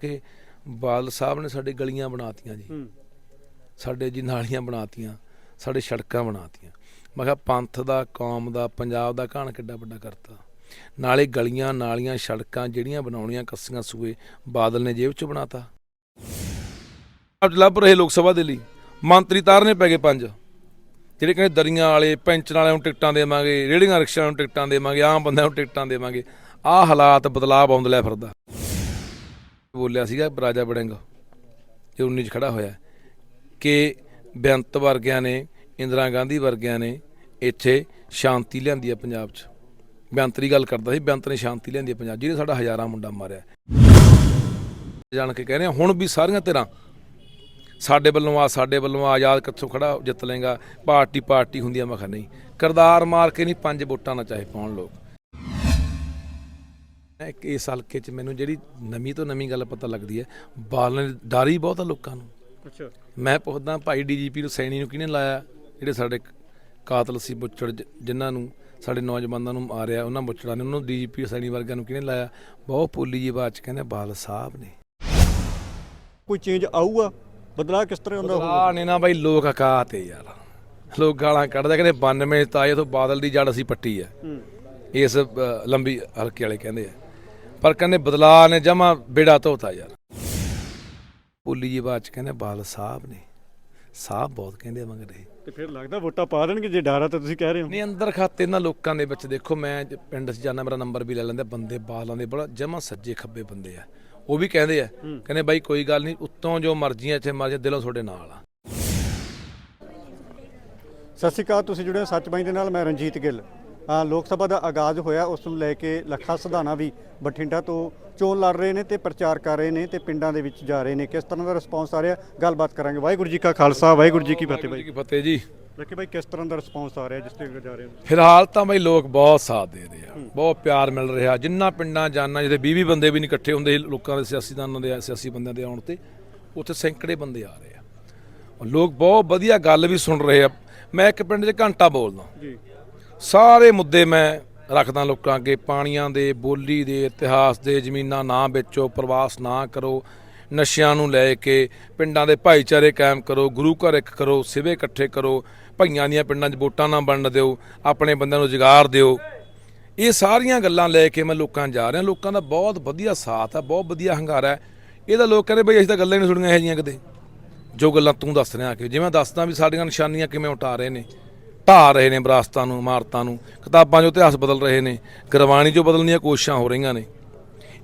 ਕਿ ਬਾਦਲ ਸਾਹਿਬ ਨੇ ਸਾਡੇ ਗਲੀਆਂ ਬਣਾਤੀਆਂ ਜੀ। ਸਾਡੇ ਜੀ ਨਾਲੀਆਂ ਬਣਾਤੀਆਂ ਸਾਡੇ ਸੜਕਾਂ ਬਣਾਤੀਆਂ। ਮੈਂ ਕਿਹਾ ਪੰਥ ਦਾ ਕੌਮ ਦਾ ਪੰਜਾਬ ਦਾ ਕਹਾਣ ਕਿੱਡਾ ਵੱਡਾ ਕਰਤਾ। ਨਾਲੇ ਗਲੀਆਂ ਨਾਲੀਆਂ ਸੜਕਾਂ ਜਿਹੜੀਆਂ ਬਣਾਉਣੀਆਂ ਕੱਸੀਆਂ ਸੂਏ ਬਾਦਲ ਨੇ ਜੇਬ 'ਚ ਬਣਾਤਾ। ਅੱਜ ਲੱਭ ਰਹੇ ਲੋਕ ਸਭਾ ਦੇ ਲਈ ਮੰਤਰੀ ਤਾਰਨੇ ਪੈ ਗਏ ਪੰਜ। ਜਿਹੜੇ ਕਹਿੰਦੇ ਦਰੀਆਂ ਵਾਲੇ ਪੈਂਚਰ ਵਾਲਿਆਂ ਨੂੰ ਟਿਕਟਾਂ ਦੇਵਾਂਗੇ ਰੇਹੜੀਆਂ ਰਿਕਸ਼ਿਆਂ ਨੂੰ ਟਿਕਟਾਂ ਦੇਵਾਂਗੇ ਆਮ ਬੰਦਿਆਂ ਨੂੰ ਟਿਕਟਾਂ ਦੇਵਾਂਗੇ ਆਹ ਹਾਲਾਤ ਬਦਲਾਅ ਆਉਂਦ ਲੈ ਫਿਰਦਾ। ਬੋਲਿਆ ਸੀਗਾ ਰਾਜਾ ਬੜਿੰਗ ਜੋ 19 ਚ ਖੜਾ ਹੋਇਆ, ਕਿ ਬੇਅੰਤ ਵਰਗਿਆਂ ਨੇ, ਇੰਦਰਾ ਗਾਂਧੀ ਵਰਗਿਆਂ ਨੇ ਇੱਥੇ ਸ਼ਾਂਤੀ ਲਿਆਂਦੀ ਹੈ ਪੰਜਾਬ 'ਚ। ਬੇਅੰਤ ਦੀ ਗੱਲ ਕਰਦਾ ਸੀ, ਬੇਅੰਤ ਨੇ ਸ਼ਾਂਤੀ ਲਿਆਂਦੀ ਹੈ ਪੰਜਾਬ ਜਿਹਨੇ ਸਾਡਾ ਹਜ਼ਾਰਾਂ ਮੁੰਡਾ ਮਾਰਿਆ। ਜਾਣ ਕੇ ਕਹਿ ਕਹਿੰਦੇ ਹੁਣ ਵੀ ਸਾਰੀਆਂ ਤਰ੍ਹਾਂ ਸਾਡੇ ਵੱਲੋਂ ਆ, ਸਾਡੇ ਵੱਲੋਂ ਆ ਆਜ਼ਾਦ ਕਿੱਥੋਂ ਖੜਾ, ਜਿੱਤ ਲੇਗਾ ਪਾਰਟੀ ਪਾਰਟੀ ਹੁੰਦੀ ਆ ਮੈਂ ਕਿਹਾ ਨਹੀਂ। ਕਰਦਾਰ ਮਾਰ ਕੇ ਨਹੀਂ ਪੰਜ ਵੋਟਾਂ ਨਾ ਚਾਹੇ ਪਾਉਣ ਲੋਕ। ਇਸ ਹਲਕੇ 'ਚ ਮੈਨੂੰ ਜਿਹੜੀ ਨਵੀਂ ਤੋਂ ਨਵੀਂ ਗੱਲ ਪਤਾ ਲੱਗਦੀ ਹੈ ਬਾਲ ਨੇ ਡਰ ਬਹੁਤ ਆ ਲੋਕਾਂ ਨੂੰ। ਅੱਛਾ। ਮੈਂ ਪੁੱਛਦਾ ਭਾਈ ਡੀਜੀਪੀ ਨੂੰ ਸੈਣੀ ਨੂੰ ਕਿਹਨੇ ਲਾਇਆ? ਜਿਹੜੇ ਸਾਡੇ ਕਾਤਲ ਸੀ ਬੁੱਚੜ ਜਿਨ੍ਹਾਂ ਨੂੰ ਸਾਡੇ ਨੌਜਵਾਨਾਂ ਨੂੰ ਮਾਰਿਆ ਉਹਨਾਂ ਬੁੱਚੜਾਂ ਨੇ ਉਹਨਾਂ ਨੂੰ ਡੀਜੀਪੀ ਸੈਣੀ ਵਰਗਿਆਂ ਨੂੰ ਕਿਹਨੇ ਲਾਇਆ? ਬਹੁਤ ਪੋਲੀ ਜੀ ਬਾਤ ਚ ਕਹਿੰਦੇ ਬਾਲ ਸਾਹਿਬ ਨੇ। ਕੋਈ ਚੇਂਜ ਆਊਗਾ? ਬਦਲਾਅ ਕਿਸ ਤਰ੍ਹਾਂ ਹੁੰਦਾ ਹੋਊਗਾ? ਆ ਨੇ ਨਾ ਬਾਈ ਲੋਕ ਹੈ ਯਾਰ। ਲੋਕ ਗਾਲਾਂ ਕੱਢਦੇ ਕਹਿੰਦੇ 92 ਚ ਤਾਂ ਆਏ ਤੋਂ ਬਾਦਲ ਦੀ ਜੜ ਅਸੀਂ ਪੱਟੀ ਹੂੰ। ਇਸ ਲੰਬੀ ਹਲਕੇ ਵਾਲੇ ਕਹਿੰਦੇ ਆ। ਪਰ ਕਹਿੰਦੇ ਬਦਲਾ ਨੇ ਜਮਾ ਬੇੜਾ ਧੋਤਾ ਯਾਰ। ਪੋਲੀ ਜੀ ਬਾਤ ਚ ਕਹਿੰਦੇ ਬਾਲ ਸਾਹਿਬ ਨੇ। ਸਾਹਿਬ ਬਹੁਤ ਕਹਿੰਦੇ ਆ ਮਗਰੇ ਤੇ ਫਿਰ ਲੱਗਦਾ ਵੋਟਾਂ ਪਾ ਦੇਣਗੇ ਜੇ ਡਰ ਆ ਤਾਂ ਤੁਸੀਂ ਕਹਿ ਰਹੇ ਹੋ। ਨਹੀਂ ਅੰਦਰ ਖਾਤੇ ਇਹਨਾਂ ਲੋਕਾਂ ਦੇ ਵਿੱਚ ਦੇਖੋ ਮੈਂ ਜ- ਪਿੰਡ 'ਚ ਜਾਣਾ ਮੇਰਾ ਨੰਬਰ ਵੀ ਲੈ ਲੈਂਦੇ ਬੰਦੇ ਬਾਲਾਂ ਦੇ ਬੜਾ ਜਮਾ ਸੱਜੇ ਖੱਬੇ ਬੰਦੇ ਆ। ਉਹ ਵੀ ਕਹਿੰਦੇ ਆ ਕਹਿੰਦੇ ਬਾਈ ਕੋਈ ਗੱਲ ਨਹੀਂ ਉੱਤੋਂ ਜੋ ਮਰਜ਼ੀਆਂ ਇੱਥੇ ਮਰਜ਼ੀ ਦਿਲੋਂ ਤੁਹਾਡੇ ਨਾਲ ਆ। ਸਤਿ ਸ਼੍ਰੀ ਅਕਾਲ ਤੁਸੀਂ ਜੁੜੇ ਹੋ ਸੱਚ ਬਾਈ ਦੇ ਨਾਲ ਮੈਂ ਰਣਜੀਤ ਗਿੱਲ। ਆ ਲੋਕ ਸਭਾ ਦਾ ਆਗਾਜ਼ ਹੋਇਆ ਉਸ ਨੂੰ ਲੈ ਕੇ ਲੱਖਾ ਸਿਧਾਣਾ ਵੀ ਬਠਿੰਡਾ ਤੋਂ ਚੋਣ ਲੜ ਰਹੇ ਨੇ ਤੇ ਪ੍ਰਚਾਰ ਕਰ ਰਹੇ ਨੇ ਤੇ ਪਿੰਡਾਂ ਦੇ ਵਿੱਚ ਜਾ ਰਹੇ ਨੇ। ਕਿਸ ਤਰ੍ਹਾਂ ਦਾ ਰਿਸਪੌਂਸ ਆ ਰਿਹਾ? ਗੱਲਬਾਤ ਕਰਾਂਗੇ। ਵਾਹਿਗੁਰੂ ਜੀ ਕਾ ਖਾਲਸਾ ਵਾਹਿਗੁਰੂ ਜੀ ਕੀ ਫਤਿਹ ਵਾਹਿਗੁਰੂ ਬਾਈ। ਜੀ ਕੀ ਫਤਿਹ ਜੀ। ਲੱਕੀ ਬਾਈ ਕਿਸ ਤਰ੍ਹਾਂ ਦਾ ਰਿਸਪੌਂਸ ਆ ਰਿਹਾ ਜਿਸ ਤੇ ਜਾ ਰਹੇ ਹੋ? ਫਿਲਹਾਲ ਤਾਂ ਬਈ ਲੋਕ ਬਹੁਤ ਸਾਥ ਦੇ ਰਹੇ ਆ ਬਹੁਤ ਪਿਆਰ ਮਿਲ ਰਿਹਾ। ਜਿੰਨਾ ਪਿੰਡਾਂ ਜਾਣਾ ਜਿਹਦੇ 20 20 ਬੰਦੇ ਵੀ ਨਹੀਂ ਇਕੱਠੇ ਹੁੰਦੇ ਲੋਕਾਂ ਦੇ ਸਿਆਸੀਦਾਨਾਂ ਦੇ ਸਿਆਸੀ ਬੰਦਿਆਂ ਦੇ ਆਉਣ ਤੇ ਉੱਥੇ ਸੈਂਕੜੇ ਬੰਦੇ ਆ ਰਹੇ ਆ। ਲੋਕ ਬਹੁਤ ਵਧੀਆ ਗੱਲ ਵੀ ਸੁਣ ਰਹੇ ਆ। ਮੈਂ ਇੱਕ ਪਿੰਡ 'ਚ ਘੰਟਾ ਬੋਲਦਾ। ਜੀ। ਸਾਰੇ ਮੁੱਦੇ ਮੈਂ ਰੱਖਦਾ ਲੋਕਾਂ ਅੱਗੇ। ਪਾਣੀਆਂ ਦੇ, ਬੋਲੀ ਦੇ, ਇਤਿਹਾਸ ਦੇ, ਜ਼ਮੀਨਾਂ ਨਾ ਵੇਚੋ, ਪ੍ਰਵਾਸ ਨਾ ਕਰੋ, ਨਸ਼ਿਆਂ ਨੂੰ ਲੈ ਕੇ ਪਿੰਡਾਂ ਦੇ ਭਾਈਚਾਰੇ ਕਾਇਮ ਕਰੋ, ਗੁਰੂ ਘਰ ਇੱਕ ਕਰੋ, ਸਿਵੇ ਇਕੱਠੇ ਕਰੋ, ਭਈਆਂ ਦੀਆਂ ਪਿੰਡਾਂ 'ਚ ਵੋਟਾਂ ਨਾ ਵੰਡ ਦਿਓ, ਆਪਣੇ ਬੰਦਿਆਂ ਨੂੰ ਰੁਜ਼ਗਾਰ ਦਿਓ। ਇਹ ਸਾਰੀਆਂ ਗੱਲਾਂ ਲੈ ਕੇ ਮੈਂ ਲੋਕਾਂ ਜਾ ਰਿਹਾ। ਲੋਕਾਂ ਦਾ ਬਹੁਤ ਵਧੀਆ ਸਾਥ ਹੈ ਬਹੁਤ ਵਧੀਆ ਹੰਗਾਰਾ ਹੈ। ਇਹਦਾ ਲੋਕ ਕਹਿੰਦੇ ਬਈ ਅਸੀਂ ਤਾਂ ਗੱਲਾਂ ਹੀ ਨਹੀਂ ਸੁਣੀਆਂ ਇਹ ਜੀਆਂ ਕਿਤੇ। ਜੋ ਗੱਲਾਂ ਤੂੰ ਦੱਸ ਰਿਹਾ ਕਿ, ਜਿਵੇਂ ਦੱਸਦਾ ਵੀ ਸਾਡੀਆਂ ਨਿਸ਼ਾਨੀਆਂ ਕਿਵੇਂ ਉਟਾ ਰਹੇ ਨੇ। ਢਾਹ ਰਹੇ ਨੇ ਵਿਰਾਸਤਾਂ ਨੂੰ, ਇਮਾਰਤਾਂ ਨੂੰ, ਕਿਤਾਬਾਂ 'ਚੋਂ ਇਤਿਹਾਸ ਬਦਲ ਰਹੇ ਨੇ, ਗੁਰਬਾਣੀ 'ਚੋਂ ਬਦਲਣ ਦੀਆਂ ਕੋਸ਼ਿਸ਼ਾਂ ਹੋ ਰਹੀਆਂ ਨੇ।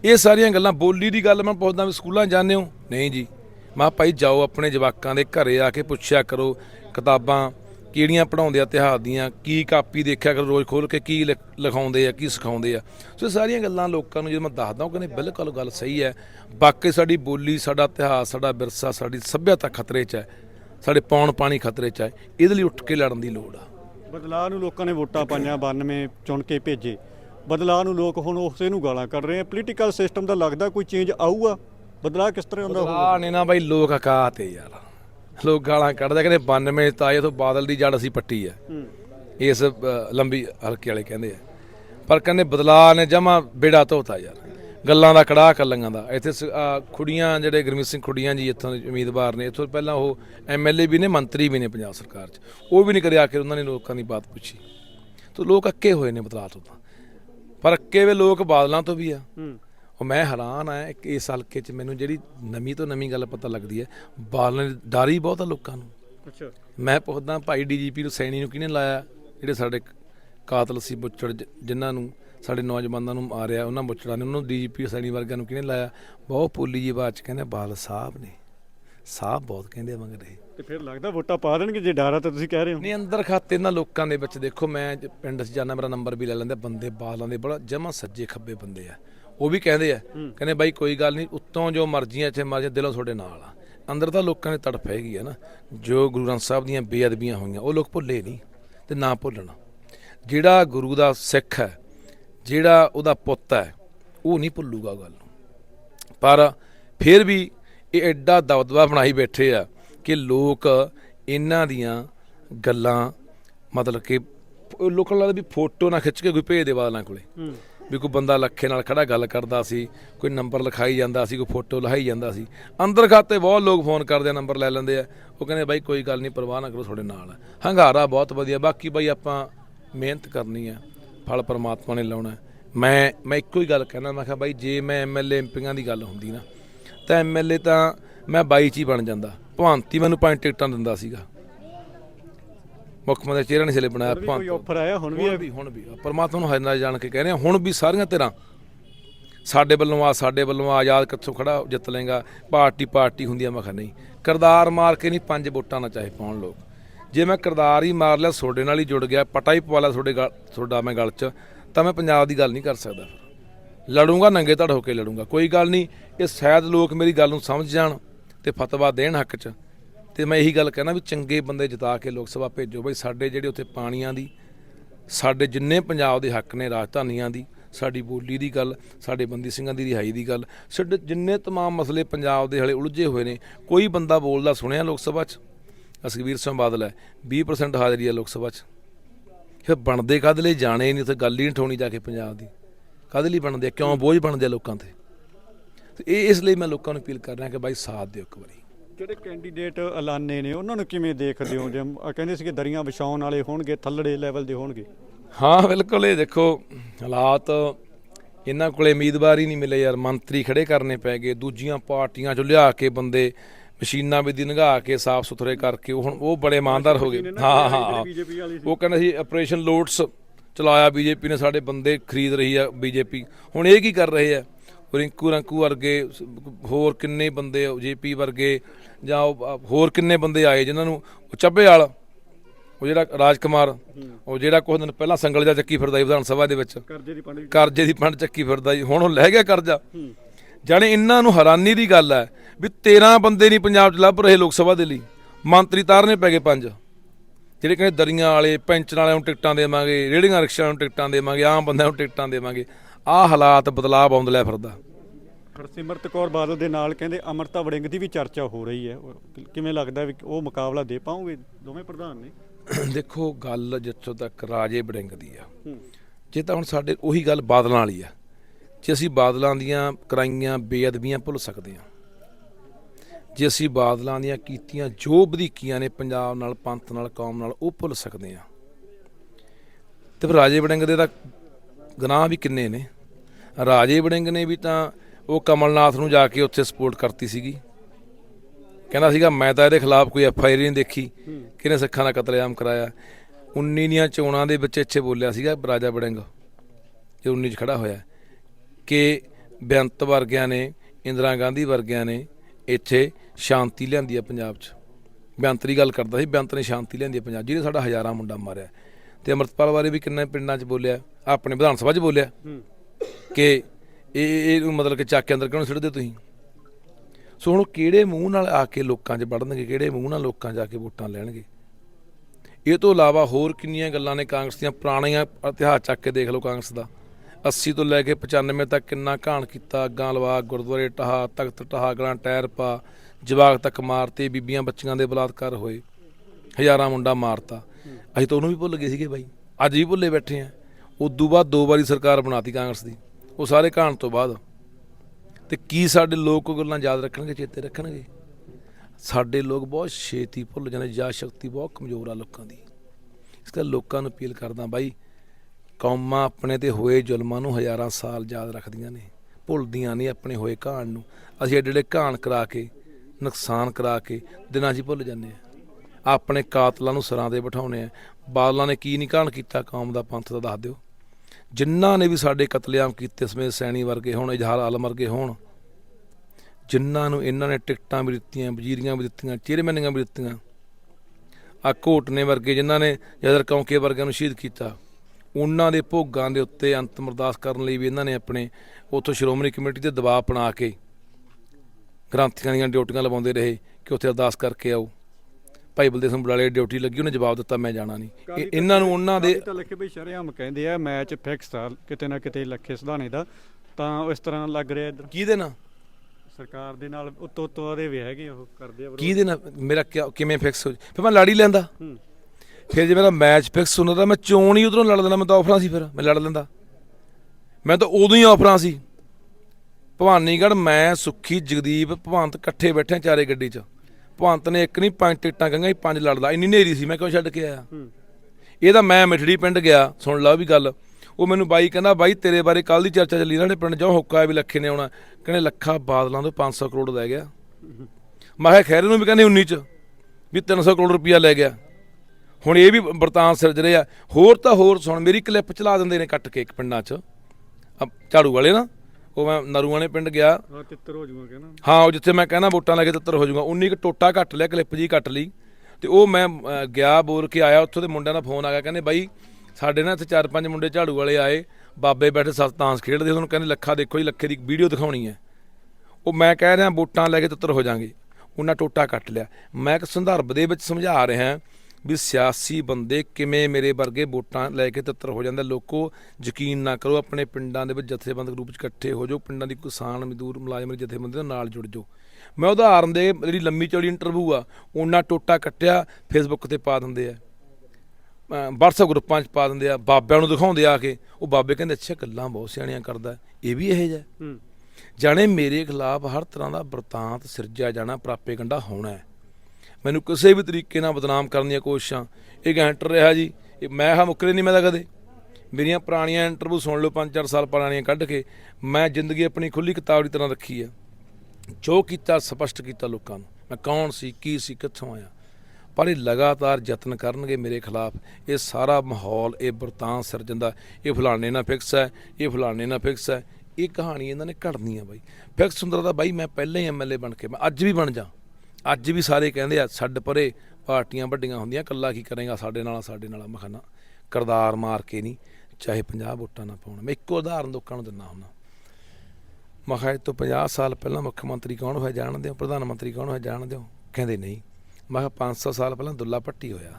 ਇਹ ਸਾਰੀਆਂ ਗੱਲਾਂ ਬੋਲੀ ਦੀ ਗੱਲ ਮੈਂ ਪੁੱਛਦਾ ਵੀ ਸਕੂਲਾਂ ਜਾਂਦੇ ਹੋ? ਨਹੀਂ ਜੀ। ਮੈਂ ਕਿਹਾ ਭਾਈ ਜਾਓ ਆਪਣੇ ਜਵਾਕਾਂ ਦੇ ਘਰੇ ਆ ਕੇ ਪੁੱਛਿਆ ਕਰੋ ਕਿਤਾਬਾਂ, ਕਿਹੜੀਆਂ ਪੜਾਉਂਦੇ ਆ, ਇਤਿਹਾਸ ਦੀਆਂ, ਕੀ ਕਾਪੀ ਦੇਖਿਆ ਕਰੋ ਰੋਜ਼ ਖੋਲ ਕੇ, ਕੀ ਲਿਖ- ਲਿਖਾਉਂਦੇ ਆ, ਕੀ ਸਿਖਾਉਂਦੇ ਆ। ਸੋ ਇਹ ਸਾਰੀਆਂ ਗੱਲਾਂ ਲੋਕਾਂ ਨੂੰ ਜਦੋਂ ਮੈਂ ਦੱਸਦਾ ਉਹ ਕਹਿੰਦੇ ਬਿਲਕੁਲ ਗੱਲ ਸਹੀ ਹੈ। ਬਾਕੀ ਸਾਡੀ ਬੋਲੀ, ਸਾਡਾ ਇਤਿਹਾਸ, ਸਾਡਾ ਵਿਰਸਾ, ਸਾਡੀ ਸੱਭਿਅਤਾ ਖਤਰੇ 'ਚ ਹੈ। ਸਾਡੇ ਪੌਣ ਪਾਣੀ ਖਤਰੇ 'ਚ ਹੈ। ਇਹਦੇ ਲਈ ਉੱਠ ਕੇ ਲੜਨ ਦੀ ਲੋੜ ਆ। ਬਦਲਾਅ ਨੂੰ ਲੋਕਾਂ ਨੇ ਵੋਟਾਂ ਪਾਈਆਂ 92 ਚੁਣ ਕੇ ਭੇਜੇ। ਬਦਲਾਅ ਨੂੰ ਲੋਕ ਹੁਣ ਉਸੇ ਨੂੰ ਗਾਲਾਂ ਕੱਢ ਰਹੇ ਆ। ਪੋਲੀਟੀਕਲ ਸਿਸਟਮ ਦਾ ਲੱਗਦਾ ਕੋਈ ਚੇਂਜ ਆਊਗਾ? ਬਦਲਾਅ ਕਿਸ ਤਰ੍ਹਾਂ ਹੁੰਦਾ ਹੋਊਗਾ? ਨੇ ਨਾ ਬਾਈ ਲੋਕ ਹਕਾਤ ਹੈ ਯਾਰ। ਲੋਕ ਗਾਲਾਂ ਕੱਢਦੇ ਕਹਿੰਦੇ 92 ਚ ਤਾਂ ਆਏ ਤੋਂ ਬਾਦਲ ਦੀ ਜੜ ਅਸੀਂ ਪੱਟੀ ਹੈ। ਇਸ ਲੰਬੀ ਹਲਕੇ ਵਾਲੇ ਕਹਿੰਦੇ ਆ। ਪਰ ਕਹਿੰਦੇ ਬਦਲਾ ਨੇ ਜਮਾ ਬੇੜਾ ਧੋਤਾ ਯਾਰ। ਗੱਲਾਂ ਦਾ ਕੜਾਹ ਕੱਲੀਆਂ ਦਾ। ਇੱਥੇ ਖੁੜੀਆਂ ਜਿਹੜੇ ਗੁਰਮੀਤ ਸਿੰਘ ਖੁੜੀਆਂ ਜੀ ਇੱਥੋਂ ਦੇ ਉਮੀਦਵਾਰ ਨੇ ਇੱਥੋਂ ਪਹਿਲਾਂ ਉਹ ਐਮਐਲਏ ਵੀ ਨੇ ਮੰਤਰੀ ਵੀ ਨੇ ਪੰਜਾਬ ਸਰਕਾਰ 'ਚ। ਉਹ ਵੀ ਨਹੀਂ ਕਦੇ ਆ ਕੇ ਉਹਨਾਂ ਨੇ ਲੋਕਾਂ ਦੀ ਬਾਤ ਪੁੱਛੀ। ਤਾਂ ਲੋਕ ਅੱਕੇ ਹੋਏ ਨੇ ਬਦਲਾਅ ਤੋਂ ਤਾਂ। ਪਰ ਅੱਕੇ ਵੇ ਲੋਕ ਬਾਦਲਾਂ ਤੋਂ ਵੀ ਆ। ਹੂੰ। ਉਹ ਮੈਂ ਹੈਰਾਨ ਆ ਕਿ ਇਸ ਹਲਕੇ 'ਚ ਮੈਨੂੰ ਜਿਹੜੀ ਨਵੀਂ ਤੋਂ ਨਵੀਂ ਗੱਲ ਪਤਾ ਲੱਗਦੀ ਹੈ ਬਾਦਲ ਨੇ ਡਰ ਬਹੁਤ ਆ ਲੋਕਾਂ ਨੂੰ। ਅੱਛਾ। ਮੈਂ ਪੁੱਛਦਾ ਭਾਈ ਡੀਜੀਪੀ ਨੂੰ ਸੈਣੀ ਨੂੰ ਕਿਹਨੇ ਲਾਇਆ ਜਿਹੜੇ ਸਾਡੇ ਕਾਤਲ ਸੀ ਬੁੱਚੜ ਜਿਨ੍ਹਾਂ ਨੂੰ ਸਾਡੇ ਨੌਜਵਾਨਾਂ ਨੂੰ ਮਾਰਿਆ ਉਹਨਾਂ ਬੁੱਚੜਾਂ ਨੇ ਉਹਨਾਂ ਨੂੰ ਡੀਜੀਪੀ ਸੈਣੀ ਵਰਗਿਆਂ ਨੂੰ ਕਿਹਨੇ ਲਾਇਆ? ਬਹੁਤ ਪੋਲੀ ਜੀ ਬਾਤ ਚ ਕਹਿੰਦੇ ਬਾਲ ਸਾਹਿਬ ਨੇ। ਸਾਹਿਬ ਬਹੁਤ ਕਹਿੰਦੇ ਆ ਮਗਰੇ ਤੇ ਫਿਰ ਲੱਗਦਾ ਵੋਟਾਂ ਪਾ ਦੇਣਗੇ ਜੇ ਡਰ ਤਾਂ ਤੁਸੀਂ ਕਹਿ ਰਹੇ ਹੋ? ਨਹੀਂ ਅੰਦਰ ਖਾਤੇ ਇਹਨਾਂ ਲੋਕਾਂ ਦੇ ਵਿੱਚ ਦੇਖੋ ਮੈਂ ਪਿੰਡ 'ਚ ਜਾਣਾ ਮੇਰਾ ਨੰਬਰ ਵੀ ਲੈ ਲੈਂਦੇ ਬੰਦੇ ਬਾਲਾਂ ਦੇ ਬੜਾ ਜਮਾ ਸੱਜੇ ਖੱਬੇ ਬੰਦੇ ਆ। ਉਹ ਵੀ ਕਹਿੰਦੇ ਆ ਕਹਿੰਦੇ ਬਾਈ ਕੋਈ ਗੱਲ ਨਹੀਂ ਉੱਤੋਂ ਜੋ ਮਰਜ਼ੀਆਂ ਇੱਥੇ ਮਰਜ਼ੀ ਦਿਲੋਂ ਤੁਹਾਡੇ ਨਾਲ ਆ। ਅੰਦਰ ਤਾਂ ਲੋਕਾਂ ਨੇ ਤੜਫ ਹੈਗੀ ਆ ਨਾ। ਜੋ ਗੁਰੂ ਗ੍ਰੰਥ ਸਾਹਿਬ ਦੀਆਂ ਬੇਅਦਬੀਆਂ ਹੋਈਆਂ ਉਹ ਲੋਕ ਭੁੱਲੇ ਨਹੀਂ ਤੇ ਨਾ ਭੁੱਲਣਾ। ਜਿਹੜਾ ਗੁਰੂ ਦਾ ਸਿੱਖ ਹੈ ਜਿਹੜਾ ਉਹਦਾ ਪੁੱਤ ਹੈ ਉਹ ਨਹੀਂ ਭੁੱਲੂਗਾ ਗੱਲ ਨੂੰ। ਪਰ ਫਿਰ ਵੀ ਇਹ ਐਡਾ ਦਬਦਬਾ ਬਣਾਈ ਬੈਠੇ ਆ ਕਿ ਲੋਕ ਇਹਨਾਂ ਦੀਆਂ ਗੱਲਾਂ ਮਤਲਬ ਕਿ ਲੋਕਾਂ ਨਾਲ ਵੀ ਫੋਟੋ ਨਾ ਖਿੱਚ ਕੇ ਕੋਈ ਭੇਜ ਦੇ ਬਾਦਲਾਂ ਕੋਲੇ। ਵੀ ਕੋਈ ਬੰਦਾ ਲੱਖੇ ਨਾਲ ਖੜਾ ਗੱਲ ਕਰਦਾ ਸੀ ਕੋਈ ਨੰਬਰ ਲਿਖਾਈ ਜਾਂਦਾ ਸੀ ਕੋਈ ਫੋਟੋ ਲਿਖਾਈ ਜਾਂਦਾ ਸੀ। ਅੰਦਰ ਖਾਤੇ ਬਹੁਤ ਲੋਕ ਫੋਨ ਕਰਦੇ ਆ ਨੰਬਰ ਲੈ ਲੈਂਦੇ ਆ। ਉਹ ਕਹਿੰਦੇ ਬਾਈ ਕੋਈ ਗੱਲ ਨਹੀਂ ਪਰਵਾਹ ਨਾ ਕਰੋ ਤੁਹਾਡੇ ਨਾਲ। ਹੰਗਾਰਾ ਬਹੁਤ ਵਧੀਆ। ਬਾਕੀ ਬਾਈ ਆਪਾਂ ਮਿਹਨਤ ਕਰਨੀ ਆ। ਫਲ ਪਰਮਾਤਮਾ ਨੇ ਲਾਉਣਾ। ਮੈਂ ਮੈਂ ਇੱਕੋ ਹੀ ਗੱਲ ਕਹਿਣਾ ਮੈਂ ਕਿਹਾ ਬਾਈ ਜੇ ਮੈਂ ਐਮਐਲਏ ਐਮਪੀਆਂ ਦੀ ਗੱਲ ਹੁੰਦੀ ਨਾ ਤਾਂ ਐਮਐਲਏ ਤਾਂ ਮੈਂ ਬਾਈ ਚ ਹੀ ਬਣ ਜਾਂਦਾ। ਭਵੰਤੀ ਮੈਨੂੰ ਪੰਜ ਟਿਕਟਾਂ ਦਿੰਦਾ ਸੀਗਾ। ਮੁੱਖ ਮੰਤਰੀ ਚਿਹਰਾ ਨਹੀਂ ਸਿਲੇ ਬਣਾਇਆ ਵੀ ਕੋਈ ਆਫਰ ਆਇਆ ਹੁਣ ਵੀ ਹੁਣ ਵੀ ਪਰਮਾਤਮਾ ਨੂੰ ਹਰਿਨਾ ਜਾਣ ਕੇ ਕਹਿ ਰਹੇ ਹੁਣ ਵੀ ਸਾਰੀਆਂ ਤੇਰਾ ਸਾਡੇ ਵੱਲੋਂ ਆ ਸਾਡੇ ਵੱਲੋਂ ਆ ਆਜ਼ਾਦ ਕਿੱਥੋਂ ਖੜਾ ਜਿੱਤ ਲੇਗਾ ਪਾਰਟੀ ਪਾਰਟੀ ਹੁੰਦੀ ਆ ਮੈਂ ਕਿਹਾ ਨਹੀਂ। ਕਰਦਾਰ ਮਾਰ ਕੇ ਨਹੀਂ ਪੰਜ ਵੋਟਾਂ ਨਾ ਚਾਹੇ ਪਾਉਣ ਲੋਕ। ਜੇ ਮੈਂ ਕਰਦਾਰ ਹੀ ਮਾਰ ਲਿਆ, ਤੁਹਾਡੇ ਨਾਲ ਹੀ ਜੁੜ ਗਿਆ, ਪਟਾ ਹੀ ਪਵਾ ਲਿਆ ਤੁਹਾਡੇ ਗਲ, ਤੁਹਾਡਾ ਮੈਂ ਗਲ 'ਚ, ਤਾਂ ਮੈਂ ਪੰਜਾਬ ਦੀ ਗੱਲ ਨਹੀਂ ਕਰ ਸਕਦਾ ਫਿਰ। ਲੜੂੰਗਾ, ਨੰਗੇ ਧੜ ਹੋ ਕੇ ਲੜੂੰਗਾ, ਕੋਈ ਗੱਲ ਨਹੀਂ, ਇਹ ਸ਼ਾਇਦ ਲੋਕ ਮੇਰੀ ਗੱਲ ਨੂੰ ਸਮਝ ਜਾਣ ਤੇ ਫਤਵਾ ਦੇਣ ਹੱਕ 'ਚ। ਤੇ ਮੈਂ ਇਹੀ ਗੱਲ ਕਹਿਣਾ ਵੀ ਚੰਗੇ ਬੰਦੇ ਜਿਤਾ ਕੇ ਲੋਕ ਸਭਾ ਭੇਜੋ ਬਈ, ਸਾਡੇ ਜਿਹੜੇ ਉੱਥੇ ਪਾਣੀਆਂ ਦੀ, ਸਾਡੇ ਜਿੰਨੇ ਪੰਜਾਬ ਦੇ ਹੱਕ ਨੇ, ਰਾਜਧਾਨੀਆਂ ਦੀ, ਸਾਡੀ ਬੋਲੀ ਦੀ ਗੱਲ, ਸਾਡੇ ਬੰਦੀ ਸਿੰਘਾਂ ਦੀ ਰਿਹਾਈ ਦੀ ਗੱਲ, ਸਾਡੇ ਜਿੰਨੇ ਤਮਾਮ ਮਸਲੇ ਪੰਜਾਬ ਦੇ ਹਲੇ ਉਲਝੇ ਹੋਏ ਨੇ, ਕੋਈ ਬੰਦਾ ਬੋਲਦਾ ਸੁਣਿਆ ਲੋਕ ਸਭਾ 'ਚ? ਅਸਗਵੀਰ ਸਿੰਘ ਬਾਦਲ ਹੈ 20% ਹਾਜ਼ਰੀ ਹੈ ਲੋਕ ਸਭਾ 'ਚ। ਫਿਰ ਬਣਦੇ ਕਦ ਲਈ? ਜਾਣੇ ਨਹੀਂ ਉੱਥੇ ਗੱਲ ਹੀ ਨਹੀਂ ਠੋਣੀ ਜਾ ਕੇ ਪੰਜਾਬ ਦੀ। ਕਦ ਲਈ ਬਣਦੇ? ਕਿਉਂ ਬੋਝ ਬਣਦੇ ਲੋਕਾਂ ਤੇ? ਤੇ ਇਹ ਇਸ ਲਈ ਮੈਂ ਲੋਕਾਂ ਨੂੰ ਅਪੀਲ ਕਰ ਰਿਹਾ ਕਿ ਬਾਈ ਸਾਥ ਦਿਓ ਇੱਕ ਵਾਰੀ। ਜਿਹੜੇ ਕੈਂਡੀਡੇਟ ਐਲਾਨੇ ਨੇ ਉਹਨਾਂ ਨੂੰ ਕਿਵੇਂ ਦੇਖਦੇ ਹੋ? ਜਿਵੇਂ ਆਹ ਕਹਿੰਦੇ ਸੀਗੇ ਦਰੀਆਂ ਵਿਛਾਉਣ ਵਾਲੇ ਹੋਣਗੇ ਥੱਲੜੇ ਲੈਵਲ ਦੇ ਹੋਣਗੇ। ਹਾਂ ਬਿਲਕੁਲ ਇਹ ਦੇਖੋ ਹਾਲਾਤ ਇਹਨਾਂ ਕੋਲੇ ਉਮੀਦਵਾਰ ਹੀ ਨਹੀਂ ਮਿਲੇ ਯਾਰ। ਮੰਤਰੀ ਖੜੇ ਕਰਨੇ ਪੈ ਗਏ ਦੂਜੀਆਂ ਪਾਰਟੀਆਂ ਚੋਂ ਲਿਆ ਕੇ ਬੰਦੇ ਮਸ਼ੀਨਾਂ ਵੀ ਦੀ ਨਗਾ ਕੇ ਸਾਫ਼ ਸੁਥਰੇ ਕਰਕੇ ਉਹ ਹੁਣ ਉਹ ਬੜੇ ਇਮਾਨਦਾਰ ਹੋ ਗਏ। ਹਾਂ ਹਾਂ ਹਾਂ। ਬੀਜੇਪੀ ਵਾਲੀ ਸੀ। ਉਹ ਕਹਿੰਦੇ ਸੀ ਆਪਰੇਸ਼ਨ ਲੋਟਸ ਚਲਾਇਆ ਬੀਜੇਪੀ ਨੇ ਸਾਡੇ ਬੰਦੇ ਖਰੀਦ ਰਹੀ ਆ ਬੀਜੇਪੀ। ਹੁਣ ਇਹ ਕੀ ਕਰ ਰਹੇ ਆ? ਰਿੰਕੂ ਰੰਕੂ ਵਰਗੇ ਸ- ਹੋਰ ਕਿੰਨੇ ਬੰਦੇ ਜੇਪੀ ਵਰਗੇ ਜਾਂ ਹੋਰ ਕਿੰਨੇ ਬੰਦੇ ਆਏ ਜਿਨ੍ਹਾਂ ਨੂੰ ਉਹ ਚੱਬੇ ਵਾਲ ਉਹ ਜਿਹੜਾ ਰਾਜਕੁਮਾਰ ਉਹ ਜਿਹੜਾ ਕੁਝ ਦਿਨ ਪਹਿਲਾਂ ਸੰਗਲ ਜਾ ਚੱਕੀ ਫਿਰਦਾ ਸੀ ਵਿਧਾਨ ਸਭਾ ਦੇ ਵਿੱਚ। ਕਰਜ਼ੇ ਦੀ ਪੰਡ ਕਰਜ਼ੇ ਦੀ ਪੰਡ ਚੱਕੀ ਫਿਰਦਾ ਜੀ ਹੁਣ ਉਹ ਲੈ ਗਿਆ ਕਰਜ਼ਾ। ਜਾਣੇ ਇਹਨਾਂ ਨੂੰ ਹੈਰਾਨੀ ਦੀ ਗੱਲ ਹੈ ਵੀ 13 ਬੰਦੇ ਨਹੀਂ ਪੰਜਾਬ 'ਚ ਲੱਭ ਰਹੇ ਲੋਕ ਸਭਾ ਦੇ ਲਈ। ਮੰਤਰੀ ਤਾਰਨੇ ਪੈ ਗਏ ਪੰਜ। ਜਿਹੜੇ ਕਹਿੰਦੇ ਦਰੀਆਂ ਵਾਲੇ ਪੈਂਚਰ ਵਾਲਿਆਂ ਨੂੰ ਟਿਕਟਾਂ ਦੇਵਾਂਗੇ ਰੇਹੜੀਆਂ ਰਿਕਸ਼ਿਆਂ ਨੂੰ ਟਿਕਟਾਂ ਦੇਵਾਂਗੇ ਆਮ ਬੰਦਿਆਂ ਨੂੰ ਟਿਕਟਾਂ ਦੇਵਾਂਗੇ ਆਹ ਹਾਲਾਤ ਬਦਲਾਅ ਆਉਂਦ ਲੈ ਫਿਰਦਾ। ਹਰਸਿਮਰਤ ਕੌਰ ਬਾਦਲ ਦੇ ਨਾਲ ਕਹਿੰਦੇ ਅਮਰਤਾ ਵੜਿੰਗ ਦੀ ਵੀ ਚਰਚਾ ਹੋ ਰਹੀ ਹੈ। ਕਿਵੇਂ ਲੱਗਦਾ ਵੀ ਉਹ ਮੁਕਾਬਲਾ ਦੇ ਪਾਉਂਗੇ? ਦੋਵੇਂ ਪ੍ਰਧਾਨ ਨੇ। ਦੇਖੋ ਗੱਲ ਜਿੱਥੋਂ ਤੱਕ ਰਾਜੇ ਬੜਿੰਗ ਦੀ ਆ। ਜੇ ਤਾਂ ਹੁਣ ਸਾਡੇ ਉਹੀ ਗੱਲ ਬਾਦਲਾਂ ਵਾਲੀ ਆ। ਜੇ ਅਸੀਂ ਬਾਦਲਾਂ ਦੀਆਂ ਕਰਾਈਆਂ ਬੇਅਦਬੀਆਂ ਭੁੱਲ ਸਕਦੇ ਹਾਂ। ਜੇ ਅਸੀਂ ਬਾਦਲਾਂ ਦੀਆਂ ਕੀਤੀਆਂ ਜੋ ਵਧੀਕੀਆਂ ਨੇ ਪੰਜਾਬ ਨਾਲ, ਪੰਥ ਨਾਲ, ਕੌਮ ਨਾਲ, ਉਹ ਭੁੱਲ ਸਕਦੇ ਹਾਂ। ਤੇ ਫਿਰ ਰਾਜੇ ਵੜਿੰਗ ਦੇ ਤਾਂ ਗੁਨਾਹ ਵੀ ਕਿੰਨੇ ਨੇ। ਰਾਜੇ ਵੜਿੰਗ ਨੇ ਵੀ ਤਾਂ ਉਹ ਕਮਲਨਾਥ ਨੂੰ ਜਾ ਕੇ ਉੱਥੇ ਸਪੋਰਟ ਕਰਤੀ ਸੀਗੀ। ਕਹਿੰਦਾ ਸੀਗਾ, ਮੈਂ ਤਾਂ ਇਹਦੇ ਖਿਲਾਫ ਕੋਈ ਐਫ ਆਈ ਆਰ ਨਹੀਂ ਦੇਖੀ। ਕਿਹਨੇ ਸਿੱਖਾਂ ਦਾ ਕਤਲੇਆਮ ਕਰਾਇਆ? 19 ਦੀਆਂ ਚੋਣਾਂ ਦੇ ਵਿੱਚ ਇੱਥੇ ਬੋਲਿਆ ਸੀਗਾ ਰਾਜਾ ਵੜਿੰਗ, ਜੋ 19 ਚ ਖੜਾ ਹੋਇਆ। ਕਿ ਬੇਅੰਤ ਵਰਗਿਆਂ ਨੇ, ਇੰਦਰਾ ਗਾਂਧੀ ਵਰਗਿਆਂ ਨੇ ਇੱਥੇ ਸ਼ਾਂਤੀ ਲਿਆਂਦੀ ਹੈ ਪੰਜਾਬ 'ਚ। ਬੇਅੰਤ ਦੀ ਗੱਲ ਕਰਦਾ ਸੀ, ਬੇਅੰਤ ਨੇ ਸ਼ਾਂਤੀ ਲਿਆਂਦੀ ਹੈ ਪੰਜਾਬ ਜਿਹਨੇ ਸਾਡਾ ਹਜ਼ਾਰਾਂ ਮੁੰਡਾ ਮਾਰਿਆ ਤੇ ਅਮਰਤਪਾਲ ਬਾਰੇ ਵੀ ਕਿੰਨੇ ਪਿੰਡਾਂ 'ਚ ਬੋਲਿਆ, ਆਪਣੇ ਵਿਧਾਨ ਸਭਾ 'ਚ ਬੋਲਿਆ ਕਿ ਇਹ ਇਹ ਮਤਲਬ ਕਿ ਚੱਕ ਕੇ ਅੰਦਰ ਕਿਉਂ ਨੀ ਸਿੱਟਦੇ ਤੁਸੀਂ? ਸੋ ਹੁਣ ਕਿਹੜੇ ਮੂੰਹ ਨਾਲ ਆ ਕੇ ਲੋਕਾਂ 'ਚ ਵੜਨਗੇ, ਕਿਹੜੇ ਮੂੰਹ ਨਾਲ ਲੋਕਾਂ 'ਚ ਆ ਕੇ ਵੋਟਾਂ ਲੈਣਗੇ? ਇਹ ਤੋਂ ਇਲਾਵਾ ਹੋਰ ਕਿੰਨੀਆਂ ਗੱਲਾਂ ਨੇ ਕਾਂਗਰਸ ਦੀਆਂ, ਪੁਰਾਣੀਆਂ ਇਤਿਹਾਸ ਚੱਕ ਕੇ ਦੇਖ ਲਓ ਕਾਂਗਰਸ ਦਾ। 80 ਤੋਂ ਲੈ ਕੇ 95 ਤੱਕ ਕਿੰਨਾ ਘਾਣ ਕੀਤਾ, ਅੱਗਾਂ ਲਵਾ, ਗੁਰਦੁਆਰੇ ਟਹਾ ਤਖਤ ਟਹਾ ਗਲਾਂ ਟਾਇਰ ਪਾ, ਜਵਾਕ ਤੱਕ ਮਾਰਤੇ, ਬੀਬੀਆਂ ਬੱਚੀਆਂ ਦੇ ਬਲਾਤਕਾਰ ਹੋਏ, ਹਜ਼ਾਰਾਂ ਮੁੰਡਾ ਮਾਰਤਾ। ਅਸੀਂ ਤਾਂ ਉਹਨੂੰ ਵੀ ਭੁੱਲ ਗਏ ਸੀਗੇ ਬਾਈ। ਅੱਜ ਵੀ ਭੁੱਲੇ ਬੈਠੇ ਆ। ਉਦੋਂ ਬਾਅਦ ਦੋ ਵਾਰੀ ਸਰਕਾਰ ਬਣਾਤੀ ਕਾਂਗਰਸ ਦੀ। ਉਹ ਸਾਰੇ ਘਾਣ ਤੋਂ ਬਾਅਦ। ਤੇ ਕੀ ਸਾਡੇ ਲੋਕ ਗੱਲਾਂ ਯਾਦ ਰੱਖਣਗੇ, ਚੇਤੇ ਰੱਖਣਗੇ? ਸਾਡੇ ਲੋਕ ਬਹੁਤ ਛੇਤੀ ਭੁੱਲ ਜਾਂਦੇ ਯਾਦ ਸ਼ਕਤੀ ਬਹੁਤ ਕਮਜ਼ੋਰ ਆ ਲੋਕਾਂ ਦੀ। ਇਸ ਕਰਕੇ ਲੋਕਾਂ ਨੂੰ ਅਪੀਲ ਕਰਦਾ ਬਾਈ ਕੌਮਾਂ ਆਪਣੇ ਤੇ ਹੋਏ ਜ਼ੁਲਮਾਂ ਨੂੰ ਹਜ਼ਾਰਾਂ ਸਾਲ ਯਾਦ ਰੱਖਦੀਆਂ ਨੇ, ਭੁੱਲਦੀਆਂ ਨਹੀਂ ਆਪਣੇ ਹੋਏ ਘਾਣ ਨੂੰ। ਅਸੀਂ ਐਡੇ ਐਡੇ ਘਾਣ ਕਰਾ ਕੇ, ਨੁਕਸਾਨ ਕਰਾ ਕੇ ਦਿਨਾਂ 'ਚ ਹੀ ਭੁੱਲ ਜਾਂਦੇ ਆ ਆਪਣੇ ਕਾਤਲਾਂ ਨੂੰ ਸਿਰਾਂ ਤੇ ਬਿਠਾਉਣੇ ਆ ਬਾਦਲਾਂ ਨੇ ਕੀ ਨਹੀਂ ਘਾਣ ਕੀਤਾ? ਕੌਮ ਦਾ ਪੰਥ ਦਾ ਦੱਸ ਦਿਓ। ਜਿਨ੍ਹਾਂ ਨੇ ਵੀ ਸਾਡੇ ਕਤਲੇਆਮ ਕੀਤੇ ਸਮੇਤ ਸੈਣੀ ਵਰਗੇ ਹੋਣ, ਇਜਹਾਰ ਆਲਮ ਵਰਗੇ ਹੋਣ, ਜਿਨ੍ਹਾਂ ਨੂੰ ਇਹਨਾਂ ਨੇ ਟਿਕਟਾਂ ਵੀ ਦਿੱਤੀਆਂ, ਵਜ਼ੀਰੀਆਂ ਵੀ ਦਿੱਤੀਆਂ, ਚੇਅਰਮੈਨੀਆਂ ਵੀ ਦਿੱਤੀਆਂ ਆ ਘੋਟਨੇ ਵਰਗੇ ਜਿਨ੍ਹਾਂ ਨੇ ਜਦਰ ਕੌਂਕੇ ਵਰਗਿਆਂ ਨੂੰ ਸ਼ਹੀਦ ਕੀਤਾ। ਉਹਨਾਂ ਦੇ ਭੋਗਾਂ ਦੇ ਉੱਤੇ ਅੰਤਮ ਅਰਦਾਸ ਕਰਨ ਲਈ ਵੀ ਇਹਨਾਂ ਨੇ ਆਪਣੇ ਉੱਥੋਂ ਸ਼੍ਰੋਮਣੀ ਕਮੇਟੀ ਤੇ ਦਬਾਅ ਬਣਾ ਕੇ ਗ੍ਰੰਥੀਆਂ ਦੀਆਂ ਡਿਊਟੀਆਂ ਲਵਾਉਂਦੇ ਰਹੇ ਕਿ ਉੱਥੇ ਅਰਦਾਸ ਕਰਕੇ ਆਓ। ਭਾਈ ਬਲਦੇਵ ਸਿੰਘ ਬੁਲਾਲੇ ਡਿਊਟੀ ਲੱਗੀ ਉਹਨੇ ਜਵਾਬ ਦਿੱਤਾ ਮੈਂ ਜਾਣਾ ਨਹੀਂ। ਇਹ- ਇਹਨਾਂ ਨੂੰ ਉਹਨਾਂ ਦੇ ਤਾਂ ਲੱਖੇ ਬਈ ਸ਼ਰੇਆਮ ਕਹਿੰਦੇ ਆ ਮੈਚ ਫਿਕਸ ਆ ਕਿਤੇ ਨਾ ਕਿਤੇ ਲੱਖੇ ਸਿਧਾਣੇ ਦਾ। ਤਾਂ ਇਸ ਤਰ੍ਹਾਂ ਲੱਗ ਰਿਹਾ ਇੱਧਰ। ਕਿਹਦੇ ਨਾਲ ਸਰਕਾਰ ਦੇ ਨਾਲ ਉੱਤੋਂ ਉੱਤੋਂ ਉਹਦੇ ਵੀ ਹੈਗੇ ਉਹ ਕਰਦੇ ਆ ਵਿਰੋਧ। ਕਿਹਦੇ ਨਾਲ ਮੇਰਾ ਕਿਆ- ਕਿਵੇਂ ਫਿਕਸ ਹੋ ਫਿਰ ਮੈਂ ਲੜ ਲੈਂਦਾ। ਹੂੰ। ਫਿਰ ਜੇ ਮੇਰਾ ਮੈਚ ਫਿਕਸ ਹੁੰਦਾ ਤਾਂ ਮੈਂ ਚੋਣ ਹੀ ਉਧਰੋਂ ਲੜ ਲੈਂਦਾ ਮੈਂ ਤਾਂ ਆਫਰਾਂ ਸੀ ਫਿਰ ਮੈਂ ਲੜ ਲੈਂਦਾ। ਮੈਂ ਤਾਂ ਉਦੋਂ ਹੀ ਆਫਰਾਂ ਸੀ। ਭਵਾਨੀਗੜ੍ਹ ਮੈਂ ਸੁੱਖੀ ਜਗਦੀਪ ਭਵੰਤ ਇਕੱਠੇ ਬੈਠੇ ਚਾਰੇ ਗੱਡੀ 'ਚ। ਭਵੰਤ ਨੇ ਇੱਕ ਨਹੀਂ ਪੰਜ ਟਿਕਟਾਂ ਕਹਿੰਗਾ ਪੰਜ ਲੜਦਾ। ਇੰਨੀ ਨੇਰੀ ਸੀ ਮੈਂ ਕਿਉਂ ਛੱਡ ਕੇ ਆਇਆ? ਹੂੰ। ਇਹ ਤਾਂ ਮੈਂ ਮਿਠੜੀ ਪਿੰਡ ਗਿਆ ਸੁਣ ਲਾ ਵੀ ਗੱਲ। ਉਹ ਮੈਨੂੰ ਬਾਈ ਕਹਿੰਦਾ ਬਾਈ ਤੇਰੇ ਬਾਰੇ ਕੱਲ ਦੀ ਚਰਚਾ ਚੱਲੀ ਇਹਨਾਂ ਨੇ ਪਿੰਡ ਜਾਓ ਹੁੱਕਾ ਵੀ ਲੱਖੇ ਨੇ ਆਉਣਾ। ਕਹਿੰਦੇ ਲੱਖਾ ਬਾਦਲਾਂ ਤੋਂ 500 ਕਰੋੜ ਲੈ ਗਿਆ। ਮੈਂ ਕਿਹਾ ਖੈਰੇ ਨੂੰ ਵੀ ਕਹਿੰਦੇ 19 ਚ ਵੀ 300 ਕਰੋੜ ਰੁਪਇਆ ਲੈ ਗਿਆ। ਹੁਣ ਇਹ ਵੀ ਵਰਤਾਂ ਸਿਰਜ ਰਹੇ ਆ ਹੋਰ ਤਾਂ ਹੋਰ ਸੁਣ ਮੇਰੀ ਕਲਿੱਪ ਚਲਾ ਦਿੰਦੇ ਨੇ ਕੱਟ ਕੇ ਇੱਕ ਪਿੰਡਾਂ 'ਚ। ਝਾੜੂ ਵਾਲੇ ਨਾ ਉਹ ਮੈਂ ਨਰੂਆਂ ਨੇ ਪਿੰਡ ਗਿਆ। ਹਾਂ ਤਿੱਤਰ ਹੋ ਜੂਗਾ ਕਹਿੰਦਾ। ਹਾਂ ਉਹ ਜਿੱਥੇ ਮੈਂ ਕਹਿੰਦਾ ਵੋਟਾਂ ਲੈ ਕੇ ਤਿੱਤਰ ਹੋ ਜਾਊਗਾ 19 ਕੁ ਟੋਟਾ ਕੱਟ ਲਿਆ ਕਲਿੱਪ ਜੀ ਕੱਟ ਲਈ। ਤੇ ਉਹ ਮੈਂ ਗਿਆ ਬੋਲ ਕੇ ਆਇਆ ਉੱਥੋਂ ਦੇ ਮੁੰਡਿਆਂ ਦਾ ਫੋਨ ਆ ਗਿਆ ਕਹਿੰਦੇ ਬਾਈ ਸਾਡੇ ਨਾਲ ਇੱਥੇ ਚਾਰ ਪੰਜ ਮੁੰਡੇ ਝਾੜੂ ਵਾਲੇ ਆਏ ਬਾਬੇ ਬੈਠੇ ਸੱਤ ਤਾਂਸ ਖੇਡਦੇ ਉਹਨੂੰ ਕਹਿੰਦੇ ਲੱਖਾ ਦੇਖੋ ਜੀ ਲੱਖੇ ਦੀ ਵੀਡੀਓ ਦਿਖਾਉਣੀ ਹੈ। ਉਹ ਮੈਂ ਕਹਿ ਰਿਹਾ ਵੋਟਾਂ ਲੈ ਕੇ ਤਿੱਤਰ ਹੋ ਜਾਾਂਗੇ। ਉਹਨਾਂ ਟੋਟਾ ਕੱਟ ਲਿਆ। ਮੈਂ ਇੱਕ ਸੰਦਰਭ ਦੇ ਵਿੱਚ ਸਮਝਾ ਰਿਹਾ ਵੀ ਸਿਆਸੀ ਬੰਦੇ ਕਿਵੇਂ ਮੇਰੇ ਵਰਗੇ ਵੋਟਾਂ ਲੈ ਕੇ ਤਿੱਤਰ ਹੋ ਜਾਂਦੇ ਲੋਕੋ ਯਕੀਨ ਨਾ ਕਰੋ ਆਪਣੇ ਪਿੰਡਾਂ ਦੇ ਵਿੱਚ ਜਥੇਬੰਦਕ ਰੂਪ ਵਿੱਚ ਇਕੱਠੇ ਹੋ ਜਾਓ। ਪਿੰਡਾਂ ਦੀ ਕਿਸਾਨ ਮਜ਼ਦੂਰ ਮੁਲਾਜ਼ਮ ਦੀ ਜਥੇਬੰਦੀ ਨਾਲ ਜੁੜ ਜਾਓ। ਮੈਂ ਉਦਾਹਰਨ ਦੇ ਜਿਹੜੀ ਲੰਮੀ ਚੌੜੀ ਇੰਟਰਵਿਊ ਆ ਉਹਨਾਂ ਟੋਟਾ ਕੱਟਿਆ ਫੇਸਬੁੱਕ ਤੇ ਪਾ ਦਿੰਦੇ ਆ। WhatsApp ਗਰੁੱਪਾਂ 'ਚ ਪਾ ਦਿੰਦੇ ਆ ਬਾਬਿਆਂ ਨੂੰ ਦਿਖਾਉਂਦੇ ਆ ਕੇ। ਉਹ ਬਾਬੇ ਕਹਿੰਦੇ ਅੱਛਾ ਗੱਲਾਂ ਬਹੁਤ ਸਿਆਣੀਆਂ ਕਰਦਾ ਇਹ ਵੀ ਇਹ ਜਿਹਾ ਜਾਣੇ ਮੇਰੇ ਖਿਲਾਫ ਹਰ ਤਰ੍ਹਾਂ ਦਾ ਵਰਤਾਂਤ ਸਿਰਜਿਆ ਜਾਣਾ ਪ੍ਰਾਪੇ ਗੰਡਾ ਹੋਣਾ ਹੈ। ਮੈਨੂੰ ਕਿਸੇ ਵੀ ਤਰੀਕੇ ਨਾਲ ਬਦਨਾਮ ਕਰਨ ਦੀਆਂ ਕੋਸ਼ਿਸ਼ਾਂ। ਇਹ ਗੈਂਟਰ ਰਿਹਾ ਜੀ। ਇਹ ਮੈਂ ਹਾਂ ਮੁੱਕਰੇ ਨਹੀਂ ਮੈਂ ਤਾਂ ਕਦੇ। ਮੇਰੀਆਂ ਪੁਰਾਣੀਆਂ ਇੰਟਰਵਿਊ ਸੁਣ ਲਓ 5-4 ਸਾਲ ਪੁਰਾਣੀਆਂ ਕੱਢ ਕੇ ਮੈਂ ਜ਼ਿੰਦਗੀ ਆਪਣੀ ਖੁੱਲੀ ਕਿਤਾਬ ਦੀ ਤਰ੍ਹਾਂ ਰੱਖੀ ਹੈ ਜੋ ਕੀਤਾ, ਸਪਸ਼ਟ ਕੀਤਾ ਲੋਕਾਂ ਨੂੰ। ਮੈਂ ਕੌਣ ਸੀ, ਕੀ ਸੀ, ਕਿੱਥੋਂ ਆਇਆ? ਪਰ ਇਹ ਲਗਾਤਾਰ ਯਤਨ ਕਰਨਗੇ ਮੇਰੇ ਖਿਲਾਫ। ਇਹ ਸਾਰਾ ਮਾਹੌਲ, ਇਹ ਵਰਤਾਂ ਸਿਰਜਣ ਦਾ, ਇਹ ਫਲਾਣੇ ਨਾਲ ਫਿਕਸ ਹੈ, ਇਹ ਫਲਾਣੇ ਨਾਲ ਫਿਕਸ ਹੈ। ਇਹ ਕਹਾਣੀ ਇਹਨਾਂ ਨੇ ਘੜਨੀ ਆ ਬਾਈ। ਫਿਕਸ ਹੁੰਦਾ ਤਾਂ ਬਾਈ ਮੈਂ ਪਹਿਲਾਂ ਹੀ ਐਮਐਲਏ ਬਣ ਕੇ, ਮੈਂ ਅੱਜ ਵੀ ਬਣ ਜਾ। ਅੱਜ ਵੀ ਸਾਰੇ ਕਹਿੰਦੇ ਆ, ਛੱਡ ਪਰੇ, ਪਾਰਟੀਆਂ ਵੱਡੀਆਂ ਹੁੰਦੀਆਂ ਕੱਲਾ ਕੀ ਕਰੇਗਾ ਸਾਡੇ ਨਾਲ ਸਾਡੇ ਨਾਲ ਮੈਂ ਕਹਿੰਦਾ ਕਰਦਾਰ ਮਾਰ ਕੇ ਨਹੀਂ, ਚਾਹੇ 50 ਵੋਟਾਂ ਨਾ ਪਾਉਣ। ਮੈਂ ਇੱਕੋ ਉਦਾਹਰਨ ਲੋਕਾਂ ਨੂੰ ਦਿੰਦਾ ਹੁੰਦਾ। ਮੈਂ ਕਿਹਾ, ਇਹ ਤੋਂ 50 ਸਾਲ ਪਹਿਲਾਂ ਮੁੱਖ ਮੰਤਰੀ ਕੌਣ ਹੋਇਆ ਜਾਣਦੇ ਹੋ ਪ੍ਰਧਾਨ ਮੰਤਰੀ ਕੌਣ ਹੋਇਆ ਜਾਣਦੇ ਹੋ ਕਹਿੰਦੇ ਨਹੀਂ। ਮੈਂ ਕਿਹਾ 500 ਸਾਲ ਪਹਿਲਾਂ ਦੁੱਲਾ ਭੱਟੀ ਹੋਇਆ।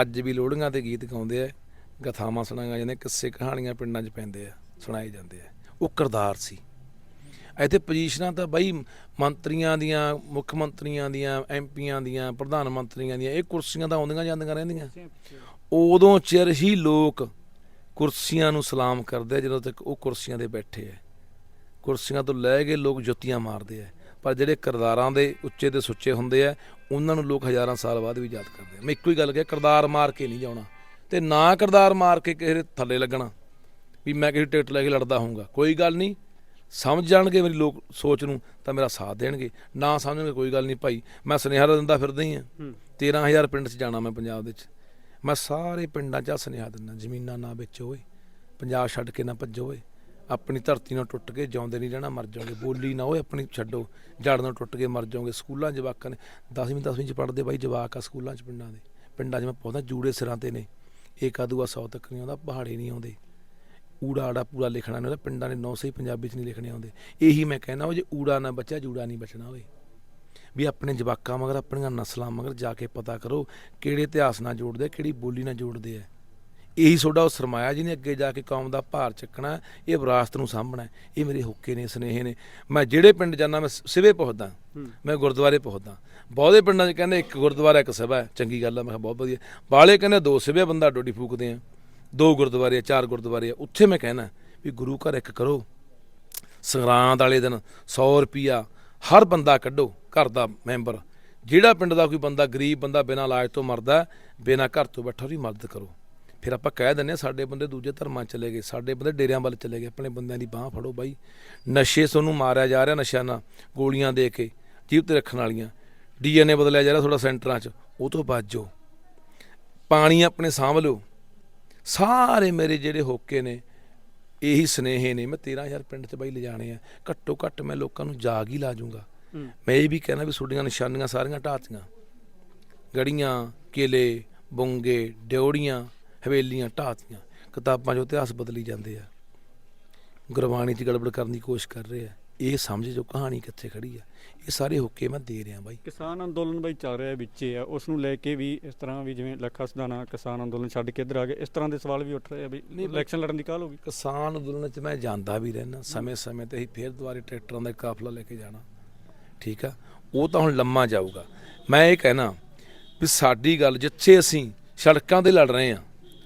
ਅੱਜ ਵੀ ਲੋੜੀਆਂ ਦੇ ਗੀਤ ਗਾਉਂਦੇ ਆ, ਗਥਾਵਾਂ ਸੁਣਾਈਆਂ ਜਾਂਦੀਆਂ, ਕਿੱਸੇ ਕਹਾਣੀਆਂ ਪਿੰਡਾਂ 'ਚ ਪੈਂਦੇ ਆ, ਸੁਣਾਏ ਜਾਂਦੇ ਆ। ਉਹ ਕਰਦਾਰ ਸੀ। ਇੱਥੇ ਪੋਜੀਸ਼ਨਾਂ ਤਾਂ ਬਾਈ ਮੰਤਰੀਆਂ ਦੀਆਂ ਮੁੱਖ ਮੰਤਰੀਆਂ ਦੀਆਂ ਐਮਪੀਆਂ ਦੀਆਂ ਪ੍ਰਧਾਨ ਮੰਤਰੀਆਂ ਦੀਆਂ ਇਹ ਕੁਰਸੀਆਂ ਤਾਂ ਆਉਂਦੀਆਂ ਜਾਂਦੀਆਂ ਰਹਿੰਦੀਆਂ। ਉਦੋਂ ਚਿਰ ਹੀ ਲੋਕ ਕੁਰਸੀਆਂ ਨੂੰ ਸਲਾਮ ਕਰਦੇ ਆ ਜਦੋਂ ਤੱਕ ਉਹ ਕੁਰਸੀਆਂ ਤੇ ਬੈਠੇ ਆ। ਕੁਰਸੀਆਂ ਤੋਂ ਲੈ ਕੇ ਲੋਕ ਜੁੱਤੀਆਂ ਮਾਰਦੇ ਆ। ਪਰ ਜਿਹੜੇ ਕਰਦਾਰਾਂ ਦੇ ਉੱਚੇ ਤੇ ਸੁੱਚੇ ਹੁੰਦੇ ਆ ਉਹਨਾਂ ਨੂੰ ਲੋਕ ਹਜ਼ਾਰਾਂ ਸਾਲ ਬਾਅਦ ਵੀ ਯਾਦ ਕਰਦੇ ਆ। ਮੈਂ ਇੱਕੋ ਹੀ ਗੱਲ ਕਿਹਾ ਕਰਦਾਰ ਮਾਰ ਕੇ ਨਹੀਂ ਜਾਣਾ ਤੇ ਨਾ ਕਰਦਾਰ ਮਾਰ ਕੇ ਕਿਸੇ ਦੇ ਥੱਲੇ ਲੱਗਣਾ ਵੀ ਮੈਂ ਕਿਸੇ ਟਿਕਟ ਲੈ ਕੇ ਲੜਦਾ ਹੋਊਗਾ। ਕੋਈ ਗੱਲ ਨਹੀਂ ਸਮਝ ਜਾਣਗੇ ਮੇਰੀ ਲੋਕ ਸੋਚ ਨੂੰ ਤਾਂ ਮੇਰਾ ਸਾਥ ਦੇਣਗੇ। ਨਾ ਸਮਝਣਗੇ ਕੋਈ ਗੱਲ ਨਹੀਂ ਭਾਈ ਮੈਂ ਸੁਨੇਹਾ ਤਾਂ ਦਿੰਦਾ ਫਿਰਦਾ ਹੀ ਆ। ਹੂੰ। 13000 ਪਿੰਡ 'ਚ ਜਾਣਾ ਮੈਂ ਪੰਜਾਬ ਦੇ ਵਿੱਚ। ਮੈਂ ਸਾਰੇ ਪਿੰਡਾਂ 'ਚ ਸੁਨੇਹਾ ਦਿੰਦਾ ਜ਼ਮੀਨਾਂ ਨਾ ਵੇਚੋ ਓਏ। ਪੰਜਾਬ ਛੱਡ ਕੇ ਨਾ ਭੱਜੋ ਓਏ। ਆਪਣੀ ਧਰਤੀ ਨਾਲ ਟੁੱਟ ਕੇ ਜਿਉਂਦੇ ਨਹੀਂ ਰਹਿਣਾ ਮਰ ਜਾਓਗੇ। ਬੋਲੀ ਨਾ ਓਏ ਆਪਣੀ ਛੱਡੋ। ਜੜ ਨਾਲ ਟੁੱਟ ਕੇ ਮਰ ਜਾਓਗੇ। ਸਕੂਲਾਂ 'ਚ ਜਵਾਕਾਂ ਨੇ 10ਵੀਂ 10ਵੀਂ 'ਚ ਪੜ੍ਹਦੇ ਬਾਈ ਜਵਾਕ ਆ ਸਕੂਲਾਂ 'ਚ ਪਿੰਡਾਂ ਦੇ। ਪਿੰਡਾਂ 'ਚ ਮੈਂ ਪਹੁੰਚਦਾ ਜੂੜੇ ਸਿਰਾਂ ਤੇ ਨੇ। ਇਹ ਕਾਦੂਆ ਸੌ ਤੱਕ ਨਹੀਂ ਆਉਂਦਾ ਪਹਾੜੇ ਨਹੀਂ ਆਉਂਦੇ। ਊੜਾ ਆੜਾ ਪੂਰਾ ਲਿਖਣਾ ਨਹੀਂ ਆਉਂਦਾ ਪਿੰਡਾਂ ਦੇ ਨੌ ਸਹੀ ਪੰਜਾਬੀ 'ਚ ਨਹੀਂ ਲਿਖਣੇ ਆਉਂਦੇ। ਇਹੀ ਮੈਂ ਕਹਿਣਾ ਉਹ ਜੇ ਊੜਾ ਨਾ ਬੱਚਾ ਜੂੜਾ ਨਹੀਂ ਬਚਣਾ ਓਏ। ਵੀ ਆਪਣੇ ਜਵਾਕਾਂ ਮਗਰ ਆਪਣੀਆਂ ਨਸਲਾਂ ਮਗਰ ਜਾ ਕੇ ਪਤਾ ਕਰੋ ਕਿਹੜੇ ਇਤਿਹਾਸ ਨਾਲ ਜੋੜਦੇ ਆ, ਕਿਹੜੀ ਬੋਲੀ ਨਾਲ ਜੋੜਦੇ ਆ। ਇਹੀ ਤੁਹਾਡਾ ਉਹ ਸਰਮਾਇਆ ਜਿਹਨੇ ਅੱਗੇ ਜਾ ਕੇ ਕੌਮ ਦਾ ਭਾਰ ਚੱਕਣਾ ਇਹ ਵਿਰਾਸਤ ਨੂੰ ਸਾਂਭਣਾ। ਇਹ ਮੇਰੇ ਹੁੱਕੇ ਨੇ ਸਨੇਹ ਨੇ। ਮੈਂ ਜਿਹੜੇ ਪਿੰਡ ਜਾਂਦਾ ਮੈਂ ਸਿਵੇ ਪਹੁੰਚਦਾ। ਮੈਂ ਗੁਰਦੁਆਰੇ ਪਹੁੰਚਦਾ। ਬਹੁਤੇ ਪਿੰਡਾਂ 'ਚ ਕਹਿੰਦੇ ਇੱਕ ਗੁਰਦੁਆਰਾ ਇੱਕ ਸਭਾ ਹੈ। ਚੰਗੀ ਗੱਲ ਹੈ ਮੈਂ ਕਿਹਾ ਬਹੁਤ ਵਧੀਆ। ਬਾਲੇ ਕਹਿੰਦੇ ਦੋ ਸਭੇ ਬੰਦਾ ਡੋਡੀ ਫੂਕਦੇ ਆ। ਦੋ ਗੁਰਦੁਆਰੇ ਆ, ਚਾਰ ਗੁਰਦੁਆਰੇ ਆ ਉੱਥੇ ਮੈਂ ਕਹਿਣਾ ਵੀ ਗੁਰੂ ਘਰ ਇੱਕ ਕਰੋ। ਸੰਗਰਾਂਦ ਵਾਲੇ ਦਿਨ 100 ਰੁਪਿਆ ਹਰ ਬੰਦਾ ਕੱਢੋ ਘਰ ਦਾ ਮੈਂਬਰ। ਜਿਹੜਾ ਪਿੰਡ ਦਾ ਕੋਈ ਬੰਦਾ ਗਰੀਬ ਬੰਦਾ ਬਿਨਾਂ ਇਲਾਜ ਤੋਂ ਮਰਦਾ ਬਿਨਾਂ ਘਰ ਤੋਂ ਬੈਠਾ ਉਹਦੀ ਮਦਦ ਕਰੋ। ਫਿਰ ਆਪਾਂ ਕਹਿ ਦਿੰਦੇ ਹਾਂ ਸਾਡੇ ਬੰਦੇ ਦੂਜੇ ਧਰਮਾਂ 'ਚ ਚਲੇ ਗਏ ਸਾਡੇ ਬੰਦੇ ਡੇਰਿਆਂ ਵੱਲ ਚਲੇ ਗਏ ਆਪਣੇ ਬੰਦਿਆਂ ਦੀ ਬਾਹ ਫੜੋ ਬਾਈ। ਨਸ਼ੇ ਤੁਹਾਨੂੰ ਮਾਰਿਆ ਜਾ ਰਿਹਾ ਨਸ਼ਾ ਨਾਲ ਗੋਲੀਆਂ ਦੇ ਕੇ ਜੀਵ ਤੇ ਰੱਖਣ ਵਾਲੀਆਂ। ਡੀਐਨਏ ਬਦਲਿਆ ਜਾ ਰਿਹਾ ਤੁਹਾਡਾ ਸੈਂਟਰਾਂ 'ਚ ਉਹ ਤੋਂ ਬਾਜੋ ਪਾਣੀ ਆਪਣੇ ਸਾਂਭ ਲਓ। ਸਾਰੇ ਮੇਰੇ ਜਿਹੜੇ ਹੋਕੇ ਨੇ ਇਹੀ ਸਨੇਹੇ ਨੇ। ਮੈਂ 13000 ਪਿੰਡ 'ਚ ਬਾਈ ਲਿਜਾਣੇ ਆ। ਘੱਟੋ ਘੱਟ ਮੈਂ ਲੋਕਾਂ ਨੂੰ ਜਾਗ ਹੀ ਲਾ ਜੂੰਗਾ। ਮੈਂ ਇਹ ਵੀ ਕਹਿਣਾ ਵੀ ਤੁਹਾਡੀਆਂ ਨਿਸ਼ਾਨੀਆਂ ਸਾਰੀਆਂ ਢਾਤੀਆਂ ਗੜੀਆਂ ਕਿਲੇ ਬੁੰਗੇ ਡਿਉੜੀਆਂ ਹਵੇਲੀਆਂ ਢਾਤੀਆਂ ਕਿਤਾਬਾਂ 'ਚ ਇਤਿਹਾਸ ਬਦਲੀ ਜਾਂਦੇ ਆ। ਗੁਰਬਾਣੀ 'ਚ ਗੜਬੜ ਕਰਨ ਦੀ ਕੋਸ਼ਿਸ਼ ਕਰ ਰਹੇ ਆ। ਇਹ ਸਮਝ ਜੋ ਕਹਾਣੀ ਕਿੱਥੇ ਖੜੀ ਆ ਇਹ ਸਾਰੇ ਹੁੱਕੇ ਮੈਂ ਦੇ ਰਿਹਾ ਬਾਈ। ਕਿਸਾਨ ਅੰਦੋਲਨ ਬਈ ਚੱਲ ਰਿਹਾ ਵਿੱਚੇ ਆ ਉਸ ਨੂੰ ਲੈ ਕੇ ਵੀ ਇਸ ਤਰ੍ਹਾਂ ਵੀ ਜਿਵੇਂ ਲੱਖਾ ਸਦਾਨਾ ਕਿਸਾਨ ਅੰਦੋਲਨ ਛੱਡ ਕੇ ਇੱਧਰ ਆ ਗਏ ਇਸ ਤਰ੍ਹਾਂ ਦੇ ਸਵਾਲ ਵੀ ਉੱਠ ਰਹੇ ਆ ਵੀ ਇਲੈਕਸ਼ਨ ਲੜਨ ਦੀ ਕਾਲ ਹੋ ਗਈ? ਕਿਸਾਨ ਅੰਦੋਲਨ 'ਚ ਮੈਂ ਜਾਂਦਾ ਵੀ ਰਹਿਣਾ ਸਮੇਂ-ਸਮੇਂ ਤੇ ਹੀ ਫੇਰ ਦੁਬਾਰੇ ਟਰੈਕਟਰਾਂ ਦਾ ਕਾਫਲਾ ਲੈ ਕੇ ਜਾਣਾ ਠੀਕ ਆ? ਉਹ ਤਾਂ ਹੁਣ ਲੰਮਾ ਜਾਊਗਾ। ਮੈਂ ਇਹ ਕਹਿਣਾ ਵੀ ਸਾਡੀ ਗੱਲ ਜਿੱਥੇ ਅਸੀਂ ਸੜਕਾਂ ਤੇ ਲੜ ਰਹੇ ਆ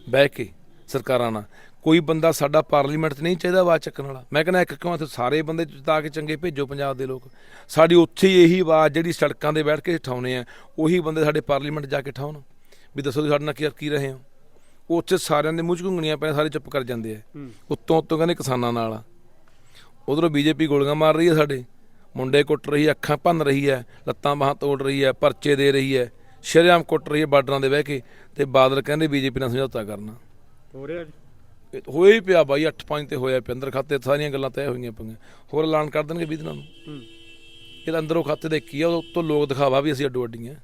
ਬਹਿ ਕੇ ਸਰਕਾਰਾਂ ਨਾਲ ਕੋਈ ਬੰਦਾ ਸਾਡਾ ਪਾਰਲੀਮੈਂਟ 'ਚ ਨਹੀਂ ਚਾਹੀਦਾ ਆਵਾਜ਼ ਚੱਕਣ ਵਾਲਾ। ਮੈਂ ਕਹਿੰਦਾ ਇੱਕ ਕਿਉਂ ਇੱਥੇ ਸਾਰੇ ਬੰਦੇ ਜਿਤਾ ਕੇ ਚੰਗੇ ਭੇਜੋ ਪੰਜਾਬ ਦੇ ਲੋਕ। ਸਾਡੀ ਉੱਥੇ ਹੀ ਇਹੀ ਆਵਾਜ਼ ਜਿਹੜੀ ਸੜਕਾਂ ਦੇ ਬੈਠ ਕੇ ਠਾਉਨੇ ਆ ਉਹੀ ਬੰਦੇ ਸਾਡੇ ਪਾਰਲੀਮੈਂਟ ਜਾ ਕੇ ਠਾਉਣ ਵੀ ਦੱਸੋ ਤੁਸੀਂ ਸਾਡੇ ਨਾਲ ਕੀ ਕੀ ਰਹੇ ਹੋ? ਉੱਥੇ ਸਾਰਿਆਂ ਦੇ ਮੂੰਹ 'ਚ ਘੁੰਗਣੀਆਂ ਪੈ ਸਾਰੇ ਚੁੱਪ ਕਰ ਜਾਂਦੇ ਆ। ਉੱਤੋਂ ਉੱਤੋਂ ਕਹਿੰਦੇ ਕਿਸਾਨਾਂ ਨਾਲ ਉਧਰੋਂ ਬੀਜੇਪੀ ਗੋਲੀਆਂ ਮਾਰ ਰਹੀ ਹੈ ਸਾਡੇ। ਮੁੰਡੇ ਕੁੱਟ ਰਹੀ ਹੈ ਅੱਖਾਂ ਭੰਨ ਰਹੀ ਹੈ ਲੱਤਾਂ ਬਾਹਾਂ ਤੋੜ ਰਹੀ ਹੈ ਪਰਚੇ ਦੇ ਰਹੀ ਹੈ ਸ਼ਰੇਆਮ ਕੁੱਟ ਰਹੀ ਹੈ ਬਾਰਡਰਾਂ ਦੇ ਬਹਿ ਕੇ। ਤੇ ਬਾਦਲ ਕਹਿੰਦੇ ਬੀਜੇਪੀ ਨਾਲ ਸਮਝੌਤਾ ਕਰਨਾ। ਹੋ ਰਿਹਾ ਜੀ। ਹੋਇਆ ਹੀ ਪਿਆ ਬਾਈ 8-5 ਤੇ ਹੋਇਆ ਪਿਆ ਅੰਦਰ ਖਾਤੇ ਸਾਰੀਆਂ ਗੱਲਾਂ ਤੈਅ ਹੋਈਆਂ ਪਈਆਂ। ਹੋਰ ਐਲਾਨ ਕਰ ਦੇਣਗੇ 20 ਦਿਨਾਂ ਨੂੰ। ਹੂੰ। ਇਹਦਾ ਅੰਦਰੋਂ ਖਾਤੇ ਦੇ ਕੀ ਆ ਉਹ ਤੋਂ ਲੋਕ ਦਿਖਾਵਾ ਵੀ ਅਸੀਂ ਅੱਡੋ ਅੱਡੀਆਂ।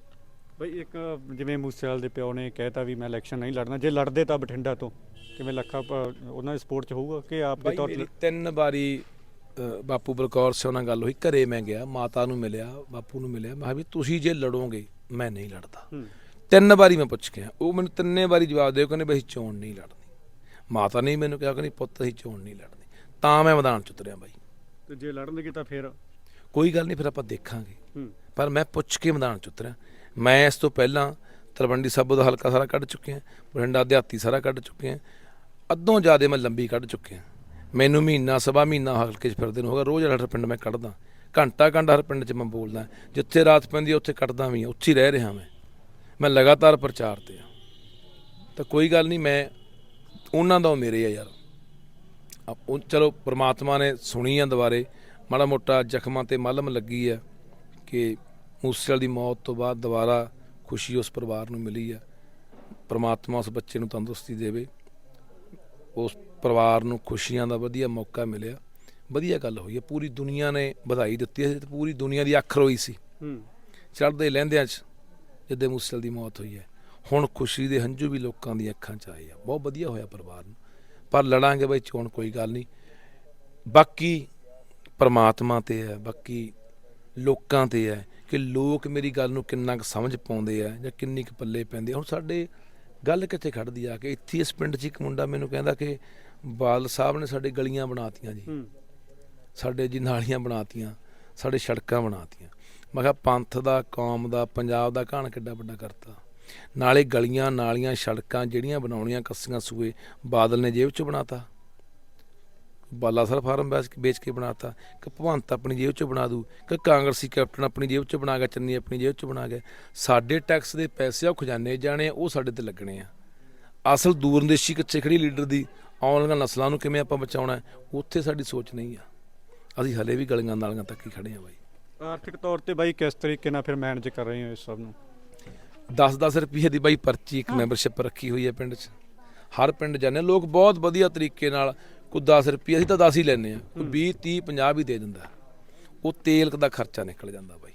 ਬਈ ਇੱਕ ਜਿਵੇਂ ਮੂਸੇਵਾਲ ਦੇ ਪਿਓ ਨੇ ਕਹਿਤਾ ਵੀ ਮੈਂ ਇਲੈਕਸ਼ਨ ਨਹੀਂ ਲੜਨਾ ਜੇ ਲੜਦੇ ਤਾਂ ਬਠਿੰਡਾ ਤੋਂ। ਕਿਵੇਂ ਲੱਖਾ ਉਹਨਾਂ ਦੀ ਸਪੋਰਟ ਚ ਹੋਊਗਾ ਕਿ ਆਪ ਦੇ ਤੌਰ ਤੇ? ਤਿੰਨ ਵਾਰੀ ਬਾਪੂ ਬਲਕੌਰ ਸਿੰਘ ਨਾਲ ਗੱਲ ਹੋਈ ਘਰੇ ਮੈਂ ਗਿਆ ਮਾਤਾ ਨੂੰ ਮਿਲਿਆ ਬਾਪੂ ਨੂੰ ਮਿਲਿਆ ਮੈਂ ਕਿਹਾ ਵੀ ਤੁਸੀਂ ਜੇ ਲੜੋਗੇ ਮੈਂ ਨਹੀਂ ਲੜਦਾ। ਤਿੰਨ ਵਾਰੀ ਮੈਂ ਪੁੱਛ ਗਿਆ ਉਹ ਮੈਨੂੰ ਤਿੰਨੇ ਵਾਰੀ ਜਵਾਬ ਦਿਓ ਕਹਿੰਦੇ ਬਈ ਚੋਣ ਨਹੀਂ ਲੜਨੀ ਮਾਤਾ ਨੇ ਮੈਨੂੰ ਕਿਹਾ ਕਿ ਨਹੀਂ ਪੁੱਤ ਅਸੀਂ ਚੋਣ ਨਹੀਂ ਲੜਨੀ। ਤਾਂ ਮੈਂ ਮੈਦਾਨ ਚ ਉਤਰਿਆ ਬਾਈ। ਤੇ ਜੇ ਲੜਨਗੇ ਤਾਂ ਫਿਰ? ਕੋਈ ਗੱਲ ਨਹੀਂ ਫਿਰ ਆਪਾਂ ਦੇਖਾਂਗੇ। ਪਰ ਮੈਂ ਪੁੱਛ ਕੇ ਮੈਦਾਨ ਚ ਉਤਰਿਆ। ਮੈਂ ਇਸ ਤੋਂ ਪਹਿਲਾਂ ਤਲਵੰਡੀ ਸਾਬੋ ਦਾ ਹਲਕਾ ਸਾਰਾ ਕੱਢ ਚੁੱਕਿਆ ਬਠਿੰਡਾ ਦਿਹਾਤੀ ਸਾਰਾ ਕੱਢ ਚੁੱਕਿਆ ਅੱਧੋਂ ਜ਼ਿਆਦਾ ਮੈਂ ਲੰਬੀ ਕੱਢ ਚੁੱਕਿਆ। ਮੈਨੂੰ ਮਹੀਨਾ ਸਵਾ ਮਹੀਨਾ ਹਲਕੇ 'ਚ ਫਿਰਦੇ ਨੂੰ ਹੋਗਾ ਰੋਜ਼ ਹਰ ਪਿੰਡ ਮੈਂ ਕੱਢਦਾ। ਘੰਟਾ ਘੰਟਾ ਹਰ ਪਿੰਡ 'ਚ ਮੈਂ ਬੋਲਦਾ। ਜਿੱਥੇ ਰਾਤ ਪੈਂਦੀ ਉੱਥੇ ਕੱਢਦਾ ਵੀ ਉੱਥੇ ਹੀ ਰਹਿ ਰਿਹਾ ਮੈਂ। ਮੈਂ ਲਗਾਤਾਰ ਪ੍ਰਚਾਰ ਤੇ ਆ। ਤਾਂ ਕੋਈ ਗੱਲ ਨਹੀਂ ਮੈਂ ਉਹਨਾਂ ਦਾ ਉਹ ਮੇਰੇ ਆ ਯਾਰ। ਆ ਉਹ ਚਲੋ ਪ੍ਰਮਾਤਮਾ ਨੇ ਸੁਣੀ ਆ ਦੁਬਾਰੇ। ਮਾੜਾ ਮੋਟਾ ਜ਼ਖਮਾਂ ਤੇ ਮਲਮ ਲੱਗੀ ਆ ਕਿ ਮੂਸੇਵਾਲ ਦੀ ਮੌਤ ਤੋਂ ਬਾਅਦ ਦੁਬਾਰਾ ਖੁਸ਼ੀ ਉਸ ਪਰਿਵਾਰ ਨੂੰ ਮਿਲੀ ਆ। ਪ੍ਰਮਾਤਮਾ ਉਸ ਬੱਚੇ ਨੂੰ ਤੰਦਰੁਸਤੀ ਦੇਵੇ। ਉਸ ਪਰਿਵਾਰ ਨੂੰ ਖੁਸ਼ੀਆਂ ਦਾ ਵਧੀਆ ਮੌਕਾ ਮਿਲਿਆ। ਵਧੀਆ ਗੱਲ ਹੋਈ ਹੈ ਪੂਰੀ ਦੁਨੀਆ ਨੇ ਵਧਾਈ ਦਿੱਤੀ ਹੈ ਤੇ ਪੂਰੀ ਦੁਨੀਆ ਦੀ ਅੱਖ ਰੋਈ ਸੀ। ਹੂੰ। ਚੜ੍ਹਦੇ ਲਹਿੰਦਿਆਂ 'ਚ ਜਿੱਦੇ ਮੂਸੇਵਾਲ ਦੀ ਮੌਤ ਹੋਈ ਹੈ ਹੁਣ ਖੁਸ਼ੀ ਦੇ ਹੰਝੂ ਵੀ ਲੋਕਾਂ ਦੀਆਂ ਅੱਖਾਂ 'ਚ ਆਏ ਆ। ਬਹੁਤ ਵਧੀਆ ਹੋਇਆ ਪਰਿਵਾਰ ਨੂੰ। ਪਰ ਲੜਾਂਗੇ ਬਈ ਚੋਣ ਕੋਈ ਗੱਲ ਨਹੀਂ। ਬਾਕੀ ਪਰਮਾਤਮਾ ਤੇ ਹੈ ਬਾਕੀ ਲੋਕਾਂ ਤੇ ਹੈ ਕਿ ਲੋਕ ਮੇਰੀ ਗੱਲ ਨੂੰ ਕਿੰਨਾ ਕੁ ਸਮਝ ਪਾਉਂਦੇ ਆ ਜਾਂ ਕਿੰਨੀ ਕੁ ਪੱਲੇ ਪੈਂਦੇ। ਹੁਣ ਸਾਡੇ ਗੱਲ ਕਿੱਥੇ ਖੜਦੀ ਆ ਕਿ ਇੱਥੇ ਇਸ ਪਿੰਡ 'ਚ ਇੱਕ ਮੁੰਡਾ ਮੈਨੂੰ ਕਹਿੰਦਾ ਕਿ ਬਾਲ ਸਾਹਿਬ ਨੇ ਸਾਡੇ ਗਲੀਆਂ ਬਣਾਤੀਆਂ ਜੀ। ਸਾਡੇ ਜੀ ਨਾਲੀਆਂ ਬਣਾਤੀਆਂ ਸਾਡੇ ਸੜਕਾਂ ਬਣਾਤੀਆਂ। ਮੈਂ ਕਿਹਾ ਪੰਥ ਦਾ ਕੌਮ ਦਾ ਪੰਜਾਬ ਦਾ ਕਹਾਣ ਕਿੱਡਾ ਵੱਡਾ ਕਰਤਾ। ਨਾਲੇ ਗਲੀਆਂ ਨਾਲੀਆਂ ਸੜਕਾਂ ਜਿਹੜੀਆਂ ਬਣਾਉਣੀਆਂ ਕੱਸੀਆਂ ਸੂਏ ਬਾਦਲ ਨੇ ਜੇਬ 'ਚ ਬਣਾਤਾ। ਬਾਲਾ ਸਰ ਫਾਰਮ ਵੇਚ ਕੇ ਵੇਚ ਕੇ ਬਣਾਤਾ। ਕਿ ਭਗਵੰਤ ਆਪਣੀ ਜੇਬ 'ਚ ਬਣਾ ਦੂ। ਕਿ ਕਾਂਗਰਸੀ ਕੈਪਟਨ ਆਪਣੀ ਜੇਬ 'ਚ ਬਣਾ ਗਿਆ, ਚੰਨੀ ਆਪਣੀ ਜੇਬ 'ਚ ਬਣਾ ਗਿਆ। ਸਾਡੇ ਟੈਕਸ ਦੇ ਪੈਸੇ ਆ, ਉਹ ਖਜ਼ਾਨੇ ਜਾਣੇ ਆ, ਉਹ ਸਾਡੇ ਤੇ ਲੱਗਣੇ ਆ। ਅਸਲ ਦੂਰਨਦੇਸ਼ੀ ਕੱਚੇ ਖੜੀ ਲੀਡਰ ਦੀ ਆਉਣ ਵਾਲੀਆਂ ਨਸਲਾਂ ਨੂੰ ਕਿਵੇਂ ਆਪਾਂ ਬਚਾਉਣਾ ਉੱਥੇ ਸਾਡੀ ਸੋਚ ਨਹੀਂ ਆ। ਅਸੀਂ ਹਲੇ ਵੀ ਗਲੀਆਂ ਨਾਲੀਆਂ ਤੱਕ ਹੀ ਖੜੇ ਆ ਬਾਈ। ਆਰਥਿਕ ਤੌਰ ਤੇ ਬਾਈ ਕਿਸ ਤਰੀਕੇ ਨਾਲ ਫਿਰ ਮੈਨੇਜ ਕਰ ਰਹੇ ਹੋ ਇਸ ਸਭ ਨੂੰ? 10-10 ਰੁਪਏ ਦੀ ਬਾਈ ਪਰਚੀ ਇੱਕ ਮੈਂਬਰਸ਼ਿਪ ਰੱਖੀ ਹੋਈ ਹੈ ਪਿੰਡ 'ਚ। ਹਰ ਪਿੰਡ ਜਾਂਦੇ ਲੋਕ ਬਹੁਤ ਵਧੀਆ ਤਰੀਕੇ ਨਾਲ ਕੋਈ 10 ਰੁਪਏ ਅਸੀਂ ਤਾਂ 10 ਹੀ ਲੈਨੇ ਆ ਕੋਈ 20 30 50 ਵੀ ਦੇ ਦਿੰਦਾ। ਉਹ ਤੇਲ ਦਾ ਖਰਚਾ ਨਿਕਲ ਜਾਂਦਾ ਬਾਈ।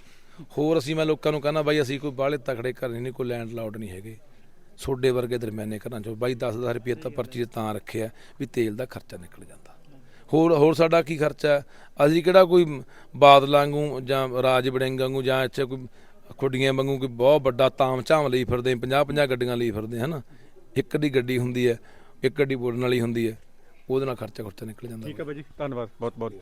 ਹੋਰ ਅਸੀਂ ਮੈਂ ਲੋਕਾਂ ਨੂੰ ਕਹਿੰਦਾ ਬਾਈ ਅਸੀਂ ਕੋਈ ਬਾਹਲੇ ਤਕੜੇ ਘਰ ਨਹੀਂ ਕੋਈ ਲੈਂਡ ਲਾਉਡ ਨਹੀਂ ਹੈਗੇ। ਸੋਡੇ ਵਰਗੇ ਦਰਮਿਆਨੇ ਘਰਾਂ ਚੋਂ ਬਾਈ 10-10 ਰੁਪਏ ਤਾਂ ਪਰਚੀ ਤਾਂ ਰੱਖਿਆ ਵੀ ਤੇਲ ਦਾ ਖਰਚਾ ਨਿਕਲ ਜਾਂਦਾ। ਹੋਰ ਹੋਰ ਸਾਡਾ ਕੀ ਖਰਚਾ? ਅਸੀਂ ਕਿਹੜਾ ਕੋਈ ਬਾਦਲਾਂ ਵਾਂਗੂ ਜਾਂ ਰਾਜ ਵਾਂਗੂ ਜਾਂ ਇੱਥੇ ਕੋਈ ਖੁੱਡੀਆਂ ਵਾਂਗੂ ਕੋਈ ਬਹੁਤ ਵੱਡਾ ਤਾਮ ਝਾਮ ਲਈ ਫਿਰਦੇ 50 50 ਗੱਡੀਆਂ ਲਈ ਫਿਰਦੇ, ਹਨਾ? ਇੱਕ ਦੀ ਗੱਡੀ ਹੁੰਦੀ ਹੈ, ਇੱਕ ਗੱਡੀ ਬੋਲਣ ਵਾਲੀ ਹੁੰਦੀ ਹੈ, ਉਹਦੇ ਨਾਲ ਖਰਚਾ ਖੁਰਚਾ ਨਿਕਲ ਜਾਂਦਾ ਠੀਕ ਹੈ ਬਾਈ ਜੀ, ਧੰਨਵਾਦ ਬਹੁਤ ਬਹੁਤ